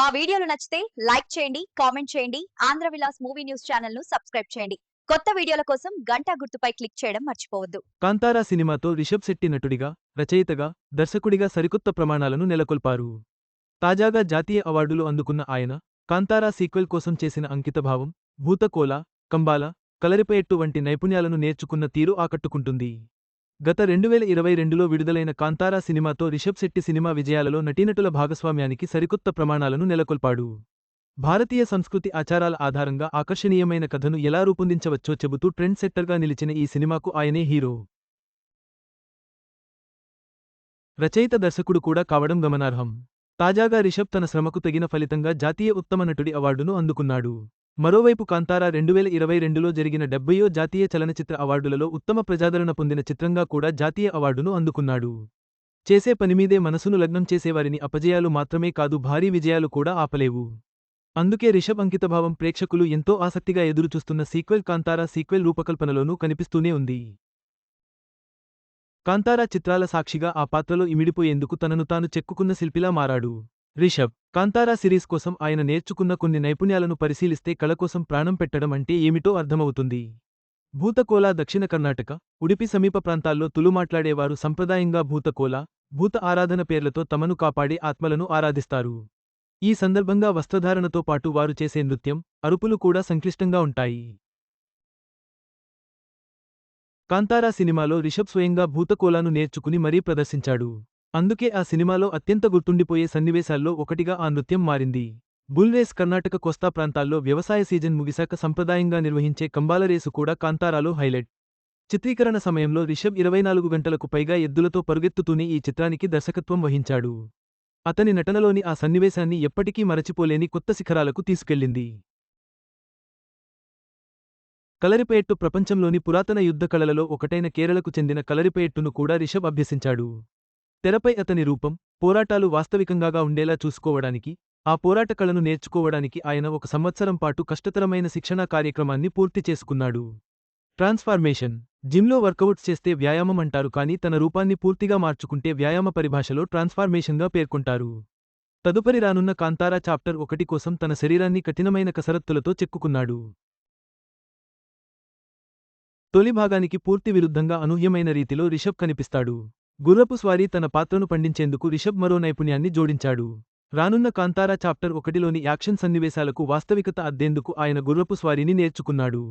మా వీడియోలు నచ్చితే లైక్ చేయండి కామెంట్ చేయండి ఆంధ్ర విలాస్ మూవీ న్యూస్ ఛానల్ను సబ్స్క్రైబ్ చేయండి. కొత్త వీడియోల కోసం గంటా గుర్తుపై క్లిక్ చేయడం మర్చిపోవద్దు. కాంతారా సినిమాతో రిషబ్ శెట్టి నటుడిగా రచయితగా దర్శకుడిగా సరికొత్త ప్రమాణాలను నెలకొల్పారు. తాజాగా జాతీయ అవార్డులు అందుకున్న ఆయన కాంతారా సీక్వెల్ కోసం చేసిన అంకితభావం భూతకోల కంబాల కలరిపేట్టు వంటి నైపుణ్యాలను నేర్చుకున్న తీరు ఆకట్టుకుంటుంది. గత రెండువేల ఇరవై రెండులో విడుదలైన కాంతారా సినిమాతో రిషబ్ శెట్టి సినిమా విజయాలలో నటీనటుల భాగస్వామ్యానికి సరికొత్త ప్రమాణాలను నెలకొల్పాడు. భారతీయ సంస్కృతి ఆచారాల ఆధారంగా ఆకర్షణీయమైన కథను ఎలా రూపొందించవచ్చో చెబుతూ ట్రెండ్ సెట్టర్గా నిలిచిన ఈ సినిమాకు ఆయనే హీరో. రచయిత దర్శకుడు కూడా కావడం గమనార్హం. తాజాగా రిషబ్ తన శ్రమకు తగిన ఫలితంగా జాతీయ ఉత్తమ నటుడి అవార్డును అందుకున్నాడు. మరోవైపు కాంతారా రెండువేల ఇరవై రెండులో జరిగిన డెబ్బయో జాతీయ చలనచిత్ర అవార్డులలో ఉత్తమ ప్రజాదరణ పొందిన చిత్రంగా కూడా జాతీయ అవార్డును అందుకున్నాడు. చేసే పనిమీదే మనసును లగ్నం చేసేవారిని అపజయాలు మాత్రమే కాదు భారీ విజయాలు కూడా ఆపలేవు. అందుకే రిషబ్ అంకితభావం ప్రేక్షకులు ఎంతో ఆసక్తిగా ఎదురుచూస్తున్న సీక్వెల్ కాంతారా సీక్వెల్ రూపకల్పనలోనూ కనిపిస్తూనే ఉంది. కాంతారా చిత్రాల సాక్షిగా ఆ పాత్రలో ఇమిడిపోయేందుకు తనను తాను చెక్కుకున్న శిల్పిలా మారాడు. రిషబ్ కాంతారా సిరీస్ కోసం ఆయన నేర్చుకున్న కొన్ని నైపుణ్యాలను పరిశీలిస్తే కళ కోసం ప్రాణం పెట్టడం అంటే ఏమిటో అర్థమవుతుంది. భూతకోలా దక్షిణ కర్ణాటక ఉడిపి సమీప ప్రాంతాల్లో తులు మాట్లాడేవారు సంప్రదాయంగా భూతకోలా భూత ఆరాధన పేర్లతో తమను కాపాడే ఆత్మలను ఆరాధిస్తారు. ఈ సందర్భంగా వస్త్రధారణతో పాటు వారు చేసే నృత్యం అరుపులు కూడా సంక్లిష్టంగా ఉంటాయి. కాంతారా సినిమాలో రిషబ్ స్వయంగా భూతకోలాను నేర్చుకుని మరీ ప్రదర్శించాడు. అందుకే ఆ సినిమాలో అత్యంత గుర్తుండిపోయే సన్నివేశాల్లో ఒకటిగా ఆ నృత్యం మారింది. బుల్ రేస్ కర్ణాటక కోస్తా ప్రాంతాల్లో వ్యవసాయ సీజన్ ముగిశాక సంప్రదాయంగా నిర్వహించే కంబాల రేసు కూడా కాంతారాలో హైలైట్. చిత్రీకరణ సమయంలో రిషబ్ ఇరవై నాలుగు గంటలకు పైగా ఎద్దులతో పరుగెత్తుతూనే ఈ చిత్రానికి దర్శకత్వం వహించాడు. అతని నటనలోని ఆ సన్నివేశాన్ని ఎప్పటికీ మరచిపోలేని కొత్త శిఖరాలకు తీసుకెళ్ళింది. కలరిపేట్టు ప్రపంచంలోని పురాతన యుద్ధ కళలలో ఒకటైన కేరళకు చెందిన కలరిపేట్టును కూడా రిషబ్ అభ్యసించాడు. తెరపై అతని రూపం పోరాటాలు వాస్తవికంగాగా ఉండేలా చూసుకోవడానికి ఆ పోరాట కళను నేర్చుకోవడానికి ఆయన ఒక సంవత్సరం పాటు కష్టతరమైన శిక్షణా కార్యక్రమాన్ని పూర్తి చేసుకున్నాడు. ట్రాన్స్ఫార్మేషన్ జిమ్లో వర్కౌట్స్ చేస్తే వ్యాయామం అంటారు కానీ తన రూపాన్ని పూర్తిగా మార్చుకుంటే వ్యాయామ పరిభాషలో ట్రాన్స్ఫార్మేషన్గా పేర్కొంటారు. తదుపరి రానున్న కాంతారా చాప్టర్ ఒకటి కోసం తన శరీరాన్ని కఠినమైన కసరత్తులతో చెక్కుకున్నాడు. తొలి భాగానికి పూర్తి విరుద్ధంగా అనూహ్యమైన రీతిలో రిషబ్ కనిపిస్తాడు. గుర్రపు స్వారీ తన పాత్రను పండించేందుకు రిషబ్ మరో నైపుణ్యాన్ని జోడించాడు. రానున్న కాంతారా చాప్టర్ ఒకటిలోని యాక్షన్ సన్నివేశాలకు వాస్తవికత అద్దేందుకు ఆయన గుర్రపు స్వారీని నేర్చుకున్నాడు.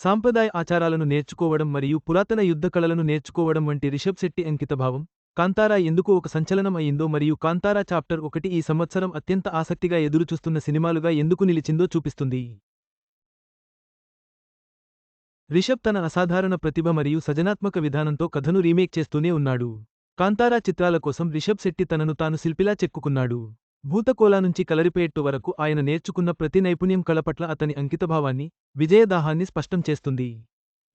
సాంప్రదాయ ఆచారాలను నేర్చుకోవడం మరియు పురాతన యుద్ధ కళలను నేర్చుకోవడం వంటి రిషబ్ శెట్టి అంకితభావం కాంతారా ఎందుకు ఒక సంచలనం అయిందో మరియు కాంతారా చాప్టర్ ఒకటి ఈ సంవత్సరం అత్యంత ఆసక్తిగా ఎదురుచూస్తున్న సినిమాలుగా ఎందుకు నిలిచిందో చూపిస్తుంది. రిషబ్ తన అసాధారణ ప్రతిభ మరియు సజనాత్మక విధానంతో కథను రీమేక్ చేస్తూనే ఉన్నాడు. కాంతారా చిత్రాల కోసం రిషబ్ శెట్టి తనను తాను శిల్పిలా చెక్కుకున్నాడు. భూతకోలా నుంచి కలరిపేట్టు వరకు ఆయన నేర్చుకున్న ప్రతి నైపుణ్యం కళ పట్ల అతని అంకితభావాన్ని విజయదాహాన్ని స్పష్టం చేస్తుంది.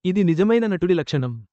ఇది నిజమైన నటుడి లక్షణం.